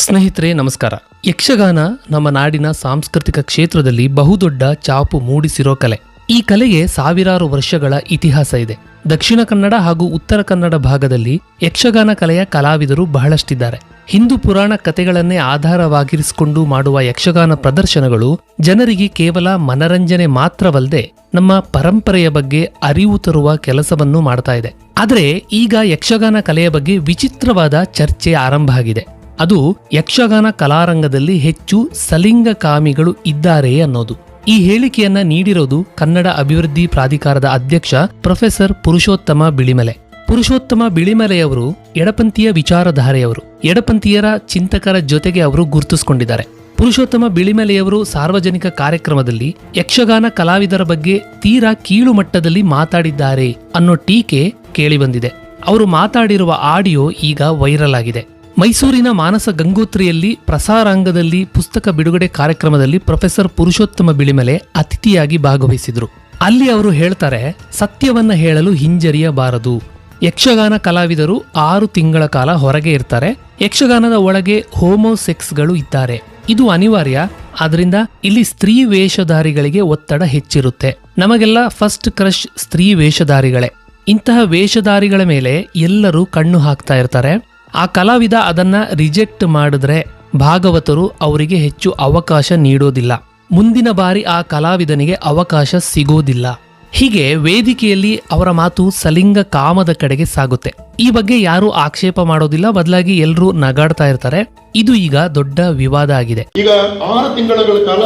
ಸ್ನೇಹಿತರೆ, ನಮಸ್ಕಾರ. ಯಕ್ಷಗಾನ ನಮ್ಮ ನಾಡಿನ ಸಾಂಸ್ಕೃತಿಕ ಕ್ಷೇತ್ರದಲ್ಲಿ ಬಹುದೊಡ್ಡ ಚಾಪು ಮೂಡಿಸಿರೋ ಕಲೆ. ಈ ಕಲೆಗೆ ಸಾವಿರಾರು ವರ್ಷಗಳ ಇತಿಹಾಸ ಇದೆ. ದಕ್ಷಿಣ ಕನ್ನಡ ಹಾಗೂ ಉತ್ತರ ಕನ್ನಡ ಭಾಗದಲ್ಲಿ ಯಕ್ಷಗಾನ ಕಲೆಯ ಕಲಾವಿದರು ಬಹಳಷ್ಟಿದ್ದಾರೆ. ಹಿಂದೂ ಪುರಾಣ ಕಥೆಗಳನ್ನೇ ಆಧಾರವಾಗಿರಿಸಿಕೊಂಡು ಮಾಡುವ ಯಕ್ಷಗಾನ ಪ್ರದರ್ಶನಗಳು ಜನರಿಗೆ ಕೇವಲ ಮನರಂಜನೆ ಮಾತ್ರವಲ್ಲದೆ ನಮ್ಮ ಪರಂಪರೆಯ ಬಗ್ಗೆ ಅರಿವು ತರುವ ಕೆಲಸವನ್ನು ಮಾಡ್ತಾ ಇದೆ. ಆದರೆ ಈಗ ಯಕ್ಷಗಾನ ಕಲೆಯ ಬಗ್ಗೆ ವಿಚಿತ್ರವಾದ ಚರ್ಚೆ ಆರಂಭ ಆಗಿದೆ. ಅದು ಯಕ್ಷಗಾನ ಕಲಾರಂಗದಲ್ಲಿ ಹೆಚ್ಚು ಸಲಿಂಗಕಾಮಿಗಳು ಇದ್ದಾರೆ ಅನ್ನೋದು. ಈ ಹೇಳಿಕೆಯನ್ನ ನೀಡಿರೋದು ಕನ್ನಡ ಅಭಿವೃದ್ಧಿ ಪ್ರಾಧಿಕಾರದ ಅಧ್ಯಕ್ಷ ಪ್ರೊಫೆಸರ್ ಪುರುಷೋತ್ತಮ ಬಿಳಿಮಲೆ. ಪುರುಷೋತ್ತಮ ಬಿಳಿಮಲೆಯವರು ಎಡಪಂಥೀಯ ವಿಚಾರಧಾರೆಯವರು. ಎಡಪಂಥೀಯರ ಚಿಂತಕರ ಜೊತೆಗೆ ಅವರು ಗುರುತಿಸಿಕೊಂಡಿದ್ದಾರೆ. ಪುರುಷೋತ್ತಮ ಬಿಳಿಮಲೆಯವರು ಸಾರ್ವಜನಿಕ ಕಾರ್ಯಕ್ರಮದಲ್ಲಿ ಯಕ್ಷಗಾನ ಕಲಾವಿದರ ಬಗ್ಗೆ ತೀರಾ ಕೀಳು ಮಟ್ಟದಲ್ಲಿ ಮಾತಾಡಿದ್ದಾರೆ ಅನ್ನೋ ಟೀಕೆ ಕೇಳಿಬಂದಿದೆ. ಅವರು ಮಾತಾಡಿರುವ ಆಡಿಯೋ ಈಗ ವೈರಲ್ ಆಗಿದೆ. ಮೈಸೂರಿನ ಮಾನಸ ಗಂಗೋತ್ರಿಯಲ್ಲಿ ಪ್ರಸಾರಾಂಗದಲ್ಲಿ ಪುಸ್ತಕ ಬಿಡುಗಡೆ ಕಾರ್ಯಕ್ರಮದಲ್ಲಿ ಪ್ರೊಫೆಸರ್ ಪುರುಷೋತ್ತಮ ಬಿಳಿಮಲೆ ಅತಿಥಿಯಾಗಿ ಭಾಗವಹಿಸಿದರು. ಅಲ್ಲಿ ಅವರು ಹೇಳ್ತಾರೆ, ಸತ್ಯವನ್ನ ಹೇಳಲು ಹಿಂಜರಿಯಬಾರದು. ಯಕ್ಷಗಾನ ಕಲಾವಿದರು ಆರು ತಿಂಗಳ ಕಾಲ ಹೊರಗೆ ಇರ್ತಾರೆ. ಯಕ್ಷಗಾನದ ಒಳಗೆ ಹೋಮೋಸೆಕ್ಸ್ಗಳು ಇದ್ದಾರೆ. ಇದು ಅನಿವಾರ್ಯ, ಆದ್ರಿಂದ ಇಲ್ಲಿ ಸ್ತ್ರೀ ವೇಷಧಾರಿಗಳಿಗೆ ಒತ್ತಡ ಹೆಚ್ಚಿರುತ್ತೆ. ನಮಗೆಲ್ಲ ಫಸ್ಟ್ ಕ್ರಶ್ ಸ್ತ್ರೀ ವೇಷಧಾರಿಗಳೇ. ಇಂತಹ ವೇಷಧಾರಿಗಳ ಮೇಲೆ ಎಲ್ಲರೂ ಕಣ್ಣು ಹಾಕ್ತಾ ಇರ್ತಾರೆ. ಆ ಕಲಾವಿದ ಅದನ್ನ ರಿಜೆಕ್ಟ್ ಮಾಡಿದ್ರೆ ಭಾಗವತರು ಅವರಿಗೆ ಹೆಚ್ಚು ಅವಕಾಶ ನೀಡೋದಿಲ್ಲ. ಮುಂದಿನ ಬಾರಿ ಆ ಕಲಾವಿದನಿಗೆ ಅವಕಾಶ ಸಿಗೋದಿಲ್ಲ. ಹೀಗೆ ವೇದಿಕೆಯಲ್ಲಿ ಅವರ ಮಾತು ಸಲಿಂಗ ಕಾಮದ ಕಡೆಗೆ ಸಾಗುತ್ತೆ. ಈ ಬಗ್ಗೆ ಯಾರು ಆಕ್ಷೇಪ ಮಾಡೋದಿಲ್ಲ, ಬದಲಾಗಿ ಎಲ್ಲರೂ ನಗಾಡ್ತಾ ಇರ್ತಾರೆ. ಇದು ಈಗ ದೊಡ್ಡ ವಿವಾದ ಆಗಿದೆ. ಈಗ ಆರು ತಿಂಗಳ ಕಾಲ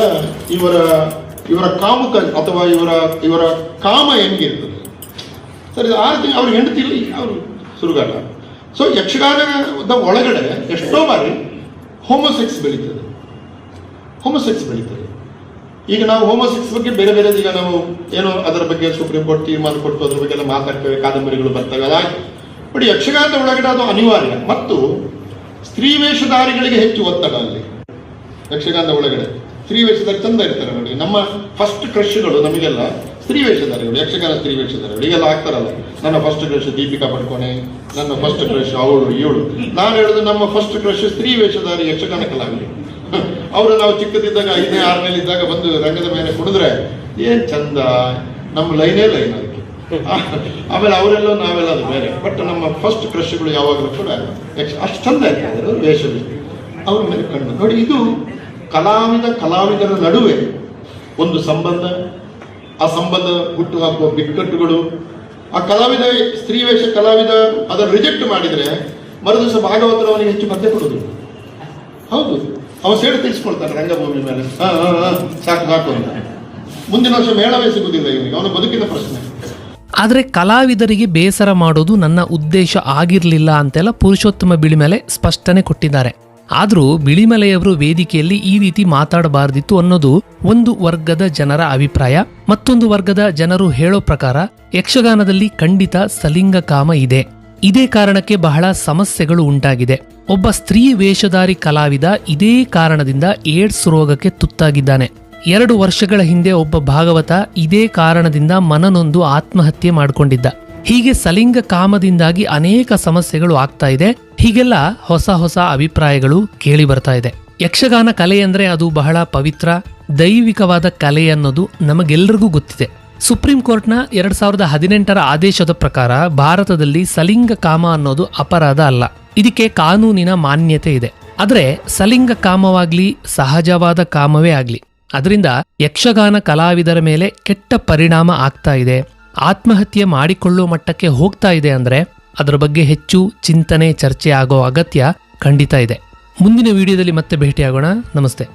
ಇವರ ಇವರ ಕಾಮುಕ ಅಥವಾ ಇವರ ಇವರ ಕಾಮ ಹೆಂಗಿರ್ತದೆ? ಸರಿ, ಆರು ತಿಂಗಳು ಅವ್ರ ಹೆಂಡತಿ ಅವರು ಸುರುಗಾಟ ಸೊ ಯಕ್ಷಗಾನದ ಒಳಗಡೆ ಎಷ್ಟೋ ಬಾರಿ ಹೋಮೋಸೆಕ್ಸ್ ಬೆಳೀತದೆ. ಹೋಮೋಸೆಕ್ಸ್ ಬೆಳೀತದೆ. ಈಗ ನಾವು ಹೋಮೋಸೆಕ್ಸ್ ಬಗ್ಗೆ ಬೇರೆ ಬೇರೆ ಈಗ ನಾವು ಏನೋ ಅದರ ಬಗ್ಗೆ ಸುಪ್ರೀಂ ಕೋರ್ಟ್ ತೀರ್ಮಾನ ಕೊಟ್ಟು ಅದ್ರ ಬಗ್ಗೆ ಎಲ್ಲ ಮಾತಾಡ್ತೇವೆ, ಕಾದಂಬರಿಗಳು ಬರ್ತವೆ ಅದಾಗಿ ಬಟ್ ಯಕ್ಷಗಾನದ ಒಳಗಡೆ ಅದು ಅನಿವಾರ್ಯ. ಮತ್ತು ಸ್ತ್ರೀ ವೇಷಧಾರಿಗಳಿಗೆ ಹೆಚ್ಚು ಒತ್ತಡ ಅಲ್ಲಿ. ಯಕ್ಷಗಾನದ ಒಳಗಡೆ. ಸ್ತ್ರೀ ವೇಷದಲ್ಲಿ ಚಂದ ಇರ್ತಾರೆ ನೋಡಿ. ನಮ್ಮ ಫಸ್ಟ್ ಕ್ರಶ್ಗಳು ನಮಗೆಲ್ಲ ಸ್ತ್ರೀ ವೇಷಧಾರಿಗಳು ಯಕ್ಷಗಾನ ಸ್ತ್ರೀ ವೇಷಧಾರಿಗಳು ಈಗೆಲ್ಲ ಆಗ್ತಾರಲ್ಲ ನನ್ನ ಫಸ್ಟ್ ಕ್ರಶ್ ದೀಪಿಕಾ ಪಡ್ಕೊನೆ ನನ್ನ ಫಸ್ಟ್ ಕ್ರಶ್ ಅವಳು, ಇವಳು. ನಾನು ಹೇಳುದು ನಮ್ಮ ಫಸ್ಟ್ ಕ್ರಶ್ ಸ್ತ್ರೀ ವೇಷಧಾರಿ ಯಕ್ಷಗಾನ ಕಲಾವಿದರು ಅವರು ನಾವು ಚಿಕ್ಕದಿದ್ದಾಗ ಐದನೇ, ಆರನೇಲಿ ಇದ್ದಾಗ ಬಂದು ರಂಗದ ಮೇಲೆ ಕುಡಿದ್ರೆ ಏನ್ ಚಂದ ನಮ್ಮ ಲೈನೇ ಲೈನ್ ಅದಕ್ಕೆ. ಆಮೇಲೆ ಅವರೆಲ್ಲ ನಾವೆಲ್ಲ ಅದು ಬೇರೆ. ಬಟ್ ನಮ್ಮ ಫಸ್ಟ್ ಕ್ರಶ್ಗಳು ಯಾವಾಗಲೂ ಕೂಡ ಅಷ್ಟು ಚಂದ ಅದು ವೇಷಗಳು ಅವ್ರ ಮೇಲೆ ಕಂಡು ನೋಡಿ, ಇದು ಕಲಾವಿದ, ಕಲಾವಿದರ ನಡುವೆ ಒಂದು ಸಂಬಂಧ ಆ ಸಂಬಂಧ ಹುಟ್ಟು ಹಾಕುವ ಬಿಕ್ಕಟ್ಟುಗಳು, ಆ ಕಲಾವಿದ, ಸ್ತ್ರೀ ವೇಷ ಕಲಾವಿದ, ಅದನ್ನು ರಿಜೆಕ್ಟ್ ಮಾಡಿದರೆ ಮರುದಿವಸ ಭಾಗವತರು ಅವನಿಗೆ ಹೆಚ್ಚು ಮಧ್ಯ ಕೊಡೋದು. ಹೌದು. ಅವನು ಸೇಡು ತಿಳಿಸ್ಕೊಳ್ತಾನೆ ರಂಗಭೂಮಿ ಮೇಲೆ. ಸಾಕು ಸಾಕು ಅಂತ. ಮುಂದಿನ ವರ್ಷ ಮೇಳವೇ ಸಿಗುದಿಲ್ಲ ಇವನಿಗೆ. ಅವನ ಬದುಕಿನ ಪ್ರಶ್ನೆ. ಆದರೆ ಕಲಾವಿದರಿಗೆ ಬೇಸರ ಮಾಡೋದು ನನ್ನ ಉದ್ದೇಶ ಆಗಿರಲಿಲ್ಲ ಅಂತೆಲ್ಲ ಪುರುಷೋತ್ತಮ ಬಿಳಿಮಲೆ ಸ್ಪಷ್ಟನೆ ಕೊಟ್ಟಿದ್ದಾರೆ. ಆದರೂ ಬಿಳಿಮಲೆಯವರು ವೇದಿಕೆಯಲ್ಲಿ ಈ ರೀತಿ ಮಾತಾಡಬಾರ್ದಿತ್ತು ಅನ್ನೋದು ಒಂದು ವರ್ಗದ ಜನರ ಅಭಿಪ್ರಾಯ. ಮತ್ತೊಂದು ವರ್ಗದ ಜನರು ಹೇಳೋ ಪ್ರಕಾರ ಯಕ್ಷಗಾನದಲ್ಲಿ ಖಂಡಿತ ಸಲಿಂಗ ಕಾಮ ಇದೆ. ಇದೇ ಕಾರಣಕ್ಕೆ ಬಹಳ ಸಮಸ್ಯೆಗಳು ಉಂಟಾಗಿದೆ. ಒಬ್ಬ ಸ್ತ್ರೀ ವೇಷಧಾರಿ ಕಲಾವಿದ ಇದೇ ಕಾರಣದಿಂದ ಏಡ್ಸ್ ರೋಗಕ್ಕೆ ತುತ್ತಾಗಿದ್ದಾನೆ. ಎರಡು ವರ್ಷಗಳ ಹಿಂದೆ ಒಬ್ಬ ಭಾಗವತ ಇದೇ ಕಾರಣದಿಂದ ಮನನೊಂದು ಆತ್ಮಹತ್ಯೆ ಮಾಡಿಕೊಂಡಿದ್ದ. ಹೀಗೆ ಸಲಿಂಗ ಕಾಮದಿಂದಾಗಿ ಅನೇಕ ಸಮಸ್ಯೆಗಳು ಆಗ್ತಾ ಇದೆ. ಹೀಗೆಲ್ಲ ಹೊಸ ಹೊಸ ಅಭಿಪ್ರಾಯಗಳು ಕೇಳಿ ಬರ್ತಾ ಇದೆ. ಯಕ್ಷಗಾನ ಕಲೆ ಅಂದ್ರೆ ಅದು ಬಹಳ ಪವಿತ್ರ, ದೈವಿಕವಾದ ಕಲೆ ಅನ್ನೋದು ನಮಗೆಲ್ಲರಿಗೂ ಗೊತ್ತಿದೆ. ಸುಪ್ರೀಂ ಕೋರ್ಟ್ನ ಎರಡ್ ಸಾವಿರದ ಹದಿನೆಂಟರ ಆದೇಶದ ಪ್ರಕಾರ ಭಾರತದಲ್ಲಿ ಸಲಿಂಗ ಕಾಮ ಅನ್ನೋದು ಅಪರಾಧ ಅಲ್ಲ. ಇದಕ್ಕೆ ಕಾನೂನಿನ ಮಾನ್ಯತೆ ಇದೆ. ಆದರೆ ಸಲಿಂಗ ಕಾಮವಾಗ್ಲಿ, ಸಹಜವಾದ ಕಾಮವೇ ಆಗ್ಲಿ, ಅದರಿಂದ ಯಕ್ಷಗಾನ ಕಲಾವಿದರ ಮೇಲೆ ಕೆಟ್ಟ ಪರಿಣಾಮ ಆಗ್ತಾ ಇದೆ. ಆತ್ಮಹತ್ಯೆ ಮಾಡಿಕೊಳ್ಳುವ ಮಟ್ಟಕ್ಕೆ ಹೋಗ್ತಾ ಇದೆ ಅಂದ್ರೆ ಅದರ ಬಗ್ಗೆ ಹೆಚ್ಚು ಚಿಂತನೆ, ಚರ್ಚೆ ಆಗೋ ಅಗತ್ಯ ಖಂಡಿತ ಇದೆ. ಮುಂದಿನ ವಿಡಿಯೋದಲ್ಲಿ ಮತ್ತೆ ಭೇಟಿಯಾಗೋಣ. ನಮಸ್ತೆ.